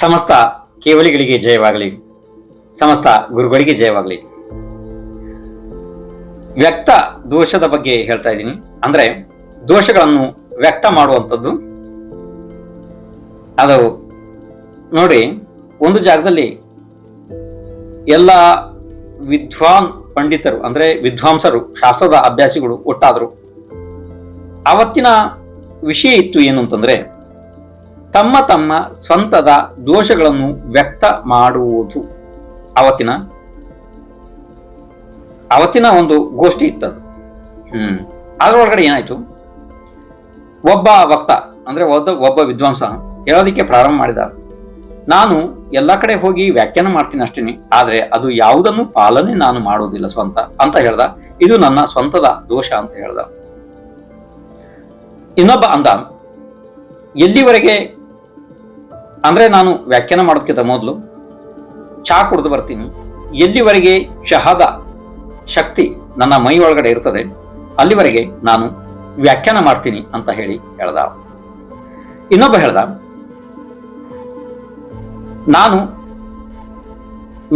ಸಮಸ್ತ ಕೇವಲಿಗಳಿಗೆ ಜಯವಾಗಲಿ. ಸಮಸ್ತ ಗುರುಗಳಿಗೆ ಜಯವಾಗಲಿ. ವ್ಯಕ್ತ ದೋಷದ ಬಗ್ಗೆ ಹೇಳ್ತಾ ಇದ್ದೀನಿ. ಅಂದ್ರೆ ದೋಷಗಳನ್ನು ವ್ಯಕ್ತ ಮಾಡುವಂಥದ್ದು. ಅದು ನೋಡಿ, ಒಂದು ಜಾಗದಲ್ಲಿ ಎಲ್ಲ ವಿದ್ವಾನ್ ಪಂಡಿತರು, ಅಂದ್ರೆ ವಿದ್ವಾಂಸರು, ಶಾಸ್ತ್ರದ ಅಭ್ಯಾಸಿಗಳು ಒಟ್ಟಾದರು. ಅವತ್ತಿನ ವಿಷಯ ಇತ್ತು ಏನು ಅಂತಂದ್ರೆ ತಮ್ಮ ತಮ್ಮ ಸ್ವಂತದ ದೋಷಗಳನ್ನು ವ್ಯಕ್ತ ಮಾಡುವುದು. ಅವತ್ತಿನ ಅವತ್ತಿನ ಒಂದು ಗೋಷ್ಠಿ ಇತ್ತದು. ಹ್ಮ್. ಅದರೊಳಗಡೆ ಏನಾಯ್ತು? ಒಬ್ಬ ವಕ್ತ, ಅಂದ್ರೆ ಒಬ್ಬ ವಿದ್ವಾಂಸ ಹೇಳೋದಿಕ್ಕೆ ಪ್ರಾರಂಭ ಮಾಡಿದ ನಾನು ಎಲ್ಲ ಕಡೆ ಹೋಗಿ ವ್ಯಾಖ್ಯಾನ ಮಾಡ್ತೀನಿ ಅಷ್ಟೇನೆ, ಆದರೆ ಅದು ಯಾವುದನ್ನು ಪಾಲನೆ ನಾನು ಮಾಡುವುದಿಲ್ಲ ಸ್ವಂತ ಅಂತ ಹೇಳ್ದ. ಇದು ನನ್ನ ಸ್ವಂತದ ದೋಷ ಅಂತ ಹೇಳ್ದ. ಇನ್ನೊಬ್ಬ ಅಂದ ಎಲ್ಲಿವರೆಗೆ ಅಂದ್ರೆ ನಾನು ವ್ಯಾಖ್ಯಾನ ಮಾಡೋದಕ್ಕಿಂತ ಮೊದಲು ಚಹಾ ಕುಡಿದು ಬರ್ತೀನಿ. ಎಲ್ಲಿವರೆಗೆ ಚಹಾದ ಶಕ್ತಿ ನನ್ನ ಮೈ ಒಳಗಡೆ ಇರ್ತದೆ, ಅಲ್ಲಿವರೆಗೆ ನಾನು ವ್ಯಾಖ್ಯಾನ ಮಾಡ್ತೀನಿ ಅಂತ ಹೇಳಿ ಹೇಳ್ದ. ಇನ್ನೊಬ್ಬ ಹೇಳ್ದ, ನಾನು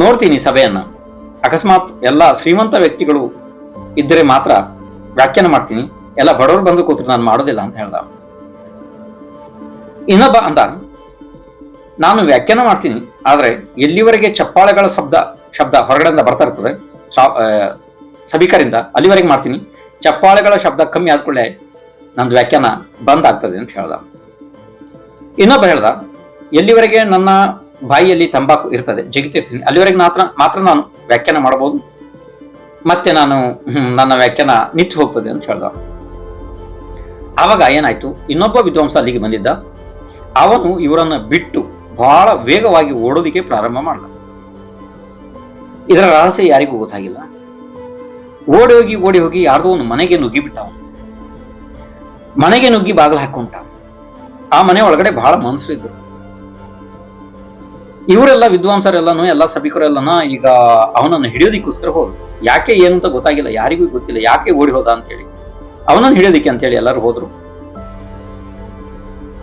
ನೋಡ್ತೀನಿ ಸಭೆಯನ್ನ. ಅಕಸ್ಮಾತ್ ಎಲ್ಲ ಶ್ರೀಮಂತ ವ್ಯಕ್ತಿಗಳು ಇದ್ದರೆ ಮಾತ್ರ ವ್ಯಾಖ್ಯಾನ ಮಾಡ್ತೀನಿ. ಎಲ್ಲ ಬಡವರು ಬಂದು ಕೂತ್ರು ನಾನು ಮಾಡೋದಿಲ್ಲ ಅಂತ ಹೇಳ್ದ. ಇನ್ನೊಬ್ಬ ಅಂದ ನಾನು ವ್ಯಾಖ್ಯಾನ ಮಾಡ್ತೀನಿ, ಆದರೆ ಎಲ್ಲಿವರೆಗೆ ಚಪ್ಪಾಳೆಗಳ ಶಬ್ದ ಶಬ್ದ ಹೊರಗಡೆಯಿಂದ ಬರ್ತಾ ಇರ್ತದೆ ಸಭಿಕರಿಂದ ಅಲ್ಲಿವರೆಗೆ ಮಾಡ್ತೀನಿ. ಚಪ್ಪಾಳೆಗಳ ಶಬ್ದ ಕಮ್ಮಿ ಆದ ಆದ್ಕೊಳ್ಳೆ ನಂದು ವ್ಯಾಖ್ಯಾನ ಬಂದ್ ಆಗ್ತದೆ ಅಂತ ಹೇಳ್ದ. ಇನ್ನೊಬ್ಬ ಹೇಳ್ದ, ಎಲ್ಲಿವರೆಗೆ ನನ್ನ ಬಾಯಿಯಲ್ಲಿ ತಂಬಾಕು ಇರ್ತದೆ ಜಗಿತಿರ್ತೀನಿ ಅಲ್ಲಿವರೆಗೆ ಮಾತ್ರ ಮಾತ್ರ ನಾನು ವ್ಯಾಖ್ಯಾನ ಮಾಡಬಹುದು. ಮತ್ತೆ ನಾನು ನನ್ನ ವ್ಯಾಖ್ಯಾನ ನಿಂತು ಹೋಗ್ತದೆ ಅಂತ ಹೇಳ್ದ. ಆವಾಗ ಏನಾಯ್ತು, ಇನ್ನೊಬ್ಬ ವಿದ್ವಾಂಸ ಅಲ್ಲಿಗೆ ಬಂದಿದ್ದ. ಅವನು ಇವರನ್ನು ಬಿಟ್ಟು ಬಹಳ ವೇಗವಾಗಿ ಓಡೋದಿಕ್ಕೆ ಪ್ರಾರಂಭ ಮಾಡ್ದ. ಇದರ ರಹಸ್ಯ ಯಾರಿಗೂ ಗೊತ್ತಾಗಿಲ್ಲ. ಓಡಿ ಹೋಗಿ ಓಡಿ ಹೋಗಿ ಯಾರ್ದೋ ಒಂದು ಮನೆಗೆ ನುಗ್ಗಿ ಬಿಟ್ಟ ಅವನು ಮನೆಗೆ ನುಗ್ಗಿ ಬಾಗಿಲು ಹಾಕೊಂಡ ಆ ಮನೆ ಒಳಗಡೆ ಬಹಳ ಇದ್ದರು ಇವರೆಲ್ಲ ವಿದ್ವಾಂಸರೆಲ್ಲನೂ, ಎಲ್ಲ ಸಭಿಕರೆಲ್ಲನ ಈಗ ಅವನನ್ನು ಹಿಡಿಯೋದಿಕ್ಕೋಸ್ಕರ ಹೋದ್ರು. ಯಾಕೆ ಏನು ಅಂತ ಗೊತ್ತಾಗಿಲ್ಲ, ಯಾರಿಗೂ ಗೊತ್ತಿಲ್ಲ, ಯಾಕೆ ಓಡಿ ಹೋದ ಅಂತೇಳಿ. ಅವನನ್ನು ಹಿಡಿಯೋದಿಕ್ಕೆ ಅಂತೇಳಿ ಎಲ್ಲರೂ ಹೋದ್ರು.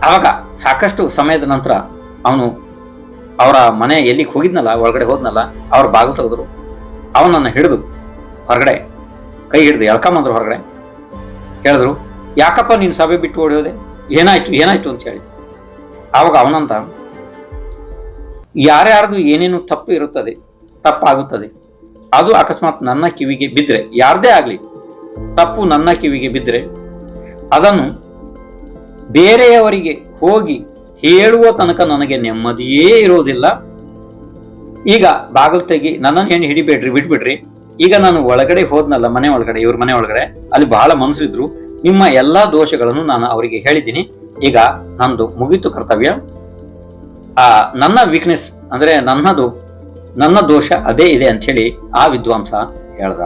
ಆವಾಗ ಸಾಕಷ್ಟು ಸಮಯದ ನಂತರ ಅವನು ಅವರ ಮನೆ ಎಲ್ಲಿಗೆ ಹೋಗಿದ್ನಲ್ಲ, ಒಳಗಡೆ ಹೋದ್ನಲ್ಲ, ಅವ್ರ ಬಾಗಿಲು ತೆಗೆದ್ರು. ಅವನನ್ನು ಹಿಡಿದು ಹೊರಗಡೆ, ಕೈ ಹಿಡಿದು ಎಳ್ಕೊಂಬಂದ್ರು ಹೊರಗಡೆ. ಹೇಳಿದ್ರು, ಯಾಕಪ್ಪ ನೀನು ಸಭೆ ಬಿಟ್ಟು ಓಡಿ ಹೋದೆ? ಏನಾಯ್ತು ಏನಾಯ್ತು? ಅಂತ ಹೇಳಿ ಆವಾಗ ಅವನಂತ, ಯಾರ್ಯಾರ್ದು ಏನೇನು ತಪ್ಪು ಇರುತ್ತದೆ, ತಪ್ಪಾಗುತ್ತದೆ, ಅದು ಅಕಸ್ಮಾತ್ ನನ್ನ ಕಿವಿಗೆ ಬಿದ್ದರೆ ಯಾರದೇ ಆಗಲಿ, ತಪ್ಪು ನನ್ನ ಕಿವಿಗೆ ಬಿದ್ದರೆ ಅದನ್ನು ಬೇರೆಯವರಿಗೆ ಹೋಗಿ ಹೇಳುವ ತನಕ ನನಗೆ ನೆಮ್ಮದಿಯೇ ಇರೋದಿಲ್ಲ. ಈಗ ಬಾಗಿಲು ತೆಗಿ, ನನ್ನನ್ನು ಏನು ಹಿಡಿಬೇಡ್ರಿ, ಬಿಡ್ಬಿಡ್ರಿ. ಈಗ ನಾನು ಒಳಗಡೆ ಹೋದ್ನಲ್ಲ, ಮನೆ ಒಳಗಡೆ, ಇವ್ರ ಮನೆ ಒಳಗಡೆ, ಅಲ್ಲಿ ಬಹಳ ಮನಸ್ಸಿದ್ರು. ನಿಮ್ಮ ಎಲ್ಲಾ ದೋಷಗಳನ್ನು ನಾನು ಅವರಿಗೆ ಹೇಳಿದ್ದೀನಿ. ಈಗ ನಂದು ಮುಗೀತು ಕರ್ತವ್ಯ. ಆ, ನನ್ನ ವೀಕ್ನೆಸ್ ಅಂದ್ರೆ ನನ್ನದು, ನನ್ನ ದೋಷ ಅದೇ ಇದೆ ಅಂತ ಹೇಳಿ ಆ ವಿದ್ವಾಂಸ ಹೇಳ್ದ.